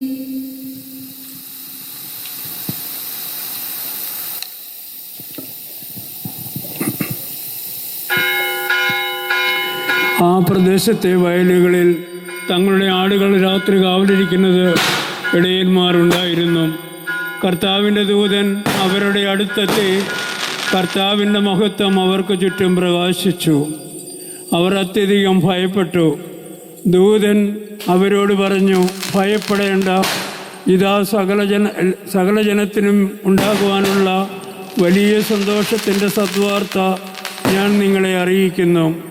ആ പ്രദേശത്തെ വയലുകളിൽ തങ്ങളുടെ ആടുകൾ രാത്രി കാവലിരിക്കുന്നത് ഇടയന്മാരുണ്ടായിരുന്നു. കർത്താവിന്റെ ദൂതൻ അവരുടെ അടുത്തെത്തി കർത്താവിന്റെ മഹത്വം അവർക്ക് ചുറ്റും പ്രകാശിച്ചു. അവർ അത്യധികം ഭയപ്പെട്ടു. ദൂതൻ അവരോട് പറഞ്ഞു ഭയപ്പെടേണ്ട. ഇതാ സകല ജന സകല ജനത്തിനും ഉണ്ടാകുവാനുള്ള വലിയ സന്തോഷത്തിന്റെ സദ്വാർത്ത ഞാൻ നിങ്ങളെ അറിയിക്കുന്നു.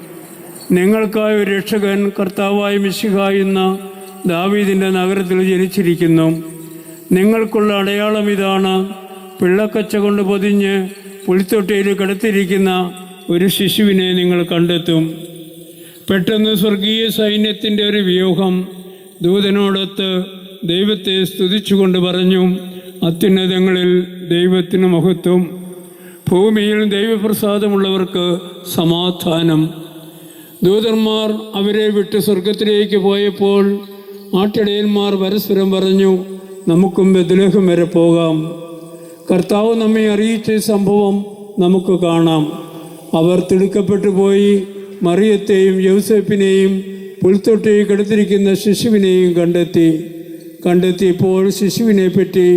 നിങ്ങൾക്കായി ഒരു രക്ഷകൻ കർത്താവായി മിശിഹ എന്ന ദാവീദിന്റെ നഗരത്തിൽ ജനിച്ചിരിക്കുന്നു. നിങ്ങൾക്കുള്ള അടയാളം ഇതാണ്. പിള്ളക്കച്ച കൊണ്ട് പൊതിഞ്ഞ് പുളിത്തൊട്ടിയിൽ കിടത്തിരിക്കുന്ന ഒരു ശിശുവിനെ നിങ്ങൾ കണ്ടെത്തും. പെട്ടെന്ന് സ്വർഗീയ സൈന്യത്തിന്റെ ഒരു വ്യൂഹം ദൂതനോടൊത്ത് ദൈവത്തെ സ്തുതിച്ചുകൊണ്ട് പറഞ്ഞു അത്യുന്നതങ്ങളിൽ ദൈവത്തിന് മഹത്വം ഭൂമിയിൽ ദൈവപ്രസാദമുള്ളവർക്ക് സമാധാനം. ദൂതന്മാർ അവരെ വിട്ട് സ്വർഗത്തിലേക്ക് പോയപ്പോൾ ആട്ടിടയന്മാർ പരസ്പരം പറഞ്ഞു നമുക്കും ബദലഹം വരെ പോകാം. കർത്താവ് നമ്മെ അറിയിച്ച സംഭവം നമുക്ക് കാണാം. അവർ തിടുക്കപ്പെട്ടു പോയി മറിയത്തെയും യൗസേപ്പിനെയും പുൽത്തൊട്ടിയിൽ കിടത്തിരിക്കുന്ന ശിശുവിനെയും കണ്ടെത്തി. കണ്ടെത്തിയപ്പോൾ ശിശുവിനെ പറ്റി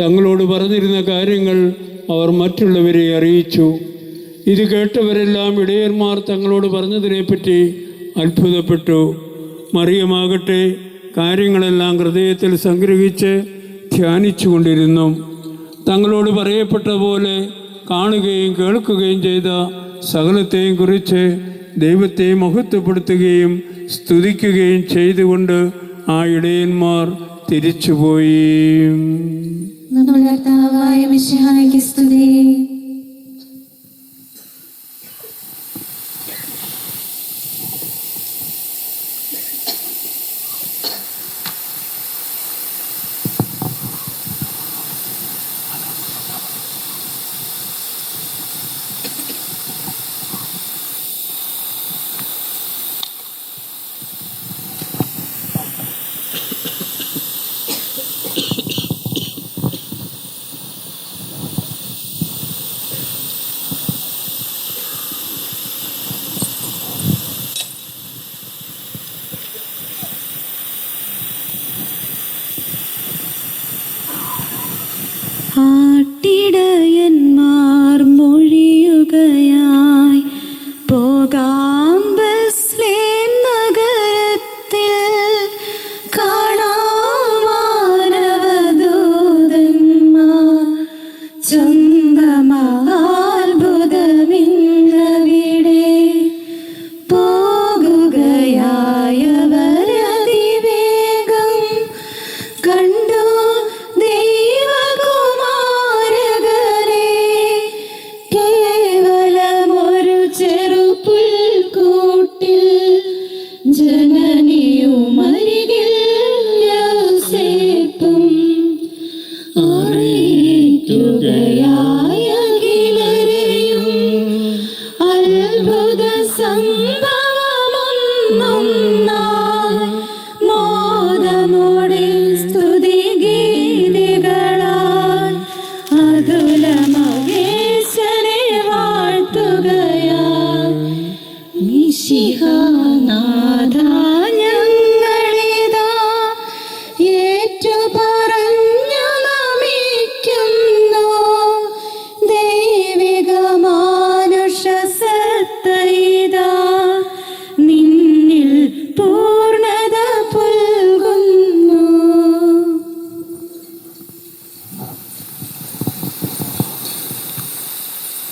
തങ്ങളോട് പറഞ്ഞിരുന്ന കാര്യങ്ങൾ അവർ മറ്റുള്ളവരെ അറിയിച്ചു. ഇത് കേട്ടവരെല്ലാം ഇടയന്മാർ തങ്ങളോട് പറഞ്ഞതിനെപ്പറ്റി അത്ഭുതപ്പെട്ടു. മറിയമാകട്ടെ കാര്യങ്ങളെല്ലാം ഹൃദയത്തിൽ സംഗ്രഹിച്ച് ധ്യാനിച്ചു കൊണ്ടിരുന്നു തങ്ങളോട് പറയപ്പെട്ട പോലെ കാണുകയും കേൾക്കുകയും ചെയ്ത സകലത്തെയും കുറിച്ച് ദൈവത്തെ മഹത്വപ്പെടുത്തുകയും സ്തുതിക്കുകയും ചെയ്തുകൊണ്ട് ആ ഇടയന്മാർ തിരിച്ചുപോയി. നമ്മുടെ കർത്താവായ സ്തുതി.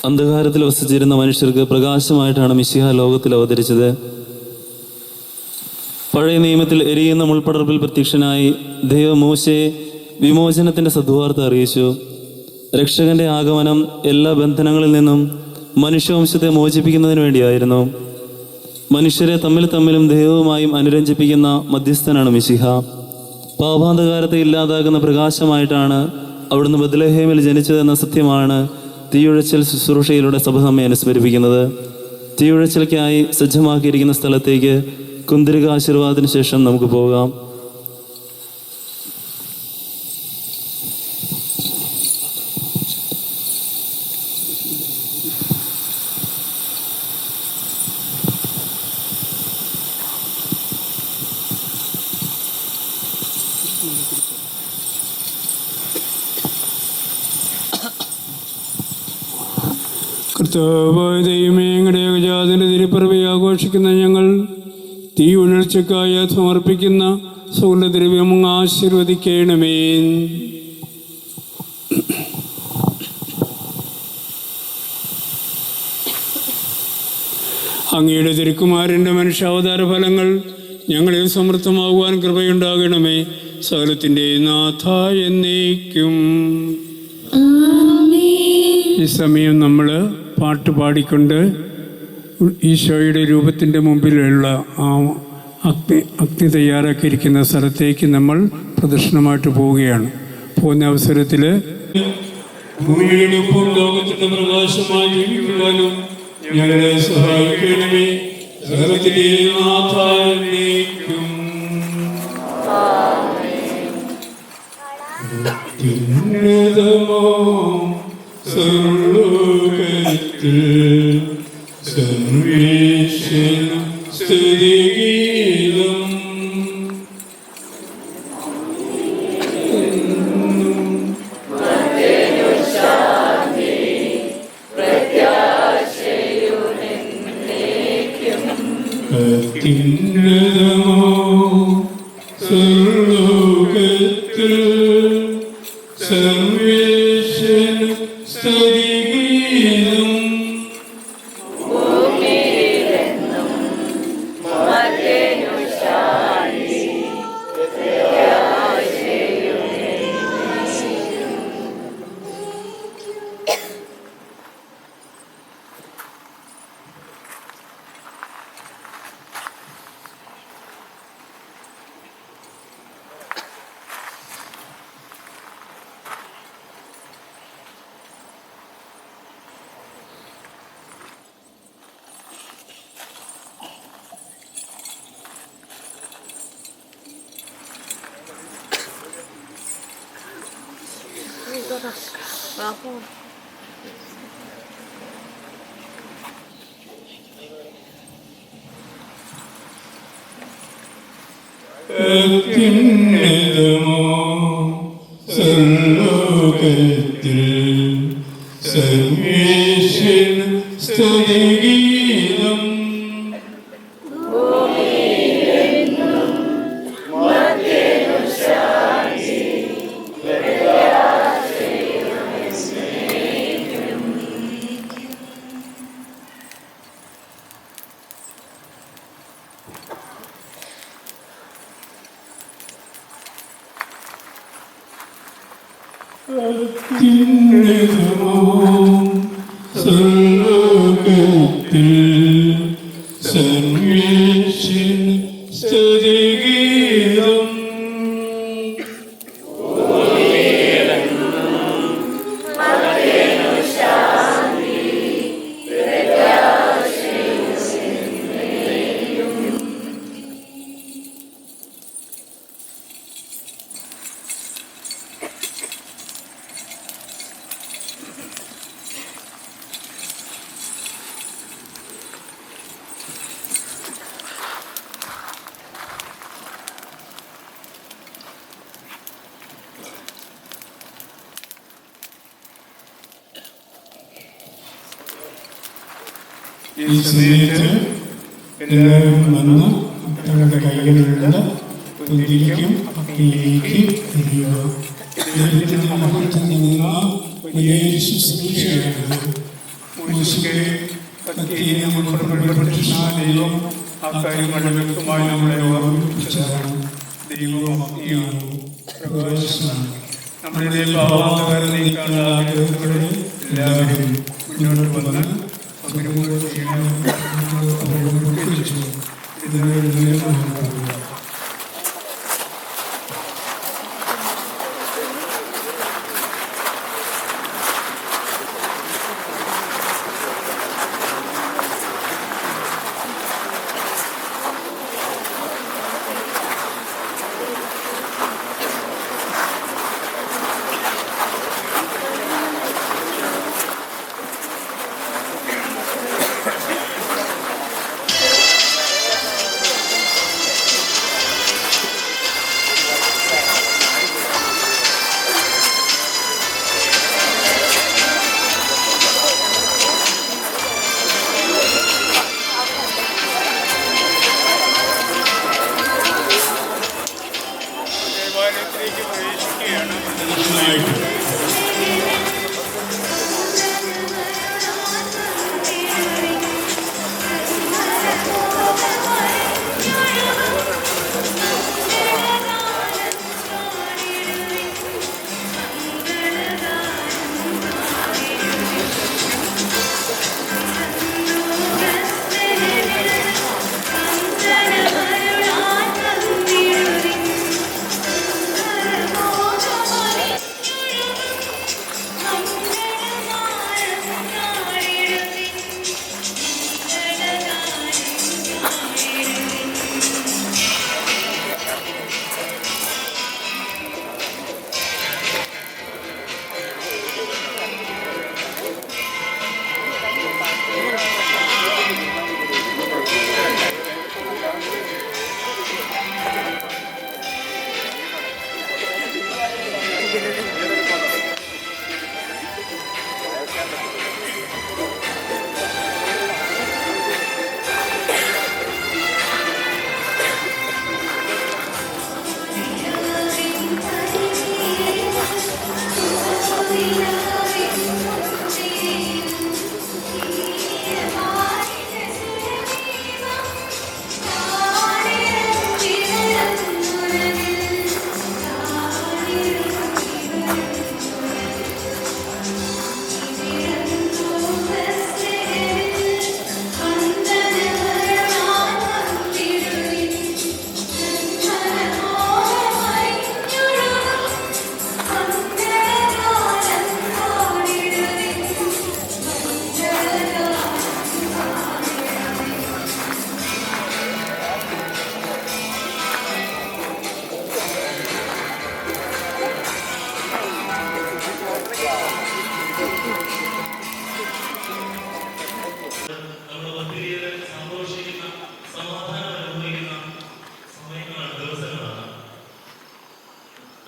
അന്ധകാരത്തിൽ വസിച്ചിരുന്ന മനുഷ്യർക്ക് പ്രകാശമായിട്ടാണ് മിശിഹ ലോകത്തിൽ അവതരിച്ചത്. പഴയ നിയമത്തിൽ എരിയുന്ന മുൾപ്പടർപ്പിൽ പ്രത്യക്ഷനായി ദൈവമോശയെ വിമോചനത്തിന്റെ സദ്വാർത്ത അറിയിച്ചു. രക്ഷകന്റെ ആഗമനം എല്ലാ ബന്ധനങ്ങളിൽ നിന്നും മനുഷ്യവംശത്തെ മോചിപ്പിക്കുന്നതിന് വേണ്ടിയായിരുന്നു. മനുഷ്യരെ തമ്മിൽ തമ്മിലും ദൈവവുമായും അനുരഞ്ജിപ്പിക്കുന്ന മധ്യസ്ഥനാണ് മിശിഹ. പാപാന്ധകാരത്തെ ഇല്ലാതാക്കുന്ന പ്രകാശമായിട്ടാണ് അവിടുന്ന് ബദ്ലഹേമിൽ ജനിച്ചതെന്ന സത്യമാണ് തീയൊഴച്ചിൽ ശുശ്രൂഷയിലൂടെ സഭ നമ്മെ അനുസ്മരിപ്പിക്കുന്നത് തീയൊഴച്ചിലേക്കായി സജ്ജമാക്കിയിരിക്കുന്ന സ്ഥലത്തേക്ക് കുന്തിരിക ആശീർവാദത്തിന് ശേഷം നമുക്ക് പോകാം Thank you. കർത്താവായ ദൈവമേ ഞങ്ങളുടെ ഏകജാതിന്റെ തിരുപ്പിറവി ആഘോഷിക്കുന്ന ഞങ്ങൾ തീ ഉണർച്ചക്കായി സമർപ്പിക്കുന്ന സുഗന്ധദ്രവ്യം അങ്ങ് ആശീർവദിക്കണമേ. അങ്ങയുടെ തിരുക്കുമാരന്റെ മനുഷ്യാവതാര ഫലങ്ങൾ ഞങ്ങളിൽ സമൃദ്ധമാകുവാൻ കൃപയുണ്ടാകണമേ. സകലത്തിന്റെ നാഥ എന്നേക്കും. ഈ സമയം നമ്മൾ പാട്ട് പാടിക്കൊണ്ട് ഈശോയുടെ രൂപത്തിന്റെ മുമ്പിലുള്ള ആ അഗ്നി അഗ്നി തയ്യാറാക്കിയിരിക്കുന്ന സ്ഥലത്തേക്ക് നമ്മൾ പ്രദർശനമായിട്ട് പോവുകയാണ്. പോകുന്ന അവസരത്തിൽ ഭൂമിയുടെ ഉപ്പും ലോകത്തിന്റെ പ്രകാശമായി ജീവിക്കുവാനും ഞങ്ങളെ സഹായിക്കണമേ. നാഥാനേക്കും ഉന്നതമോ സ്തുതിഗീതം അത്യുന്നതമോ സർലോകത്തിൽ സർവേശ്വര അത്യുന്നതമോ സർലോകത്തിൽ സർവേശ്വര ഈ സമയത്ത് എല്ലാവരും വന്ന് തങ്ങളുടെ കൈകളിലുള്ള പുതിരിക്കും അപ്പയിലേക്ക് തിരിയുക ദൈവത്തിന്റെ മഹത്വം നിന്ന വലിയ ശുശ്രൂഷയാണിത് മൂശയ്ക്ക് കത്തിയെ നമ്മൾ പുറപ്പെടുവിച്ച ദൈവം ആ കാര്യങ്ങളുടെ നമ്മളെ ഓർമ്മിപ്പിച്ചതാണ്. ദൈവം ഈ പ്രകാശമാണ്. നമ്മുടെ ആഗ്രഹത്തോടെ എല്ലാവരും മുന്നോട്ട് വന്ന് അവരോട് നമ്മൾ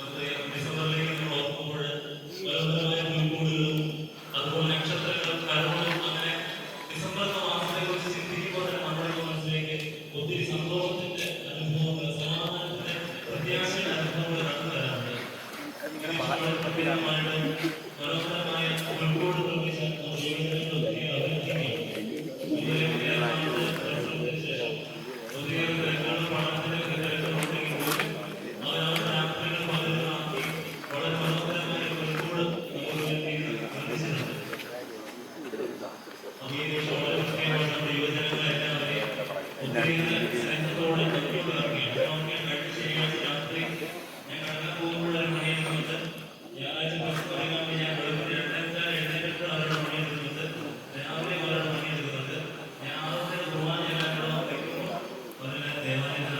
നമുക്ക് ದೇವಾಲಯದ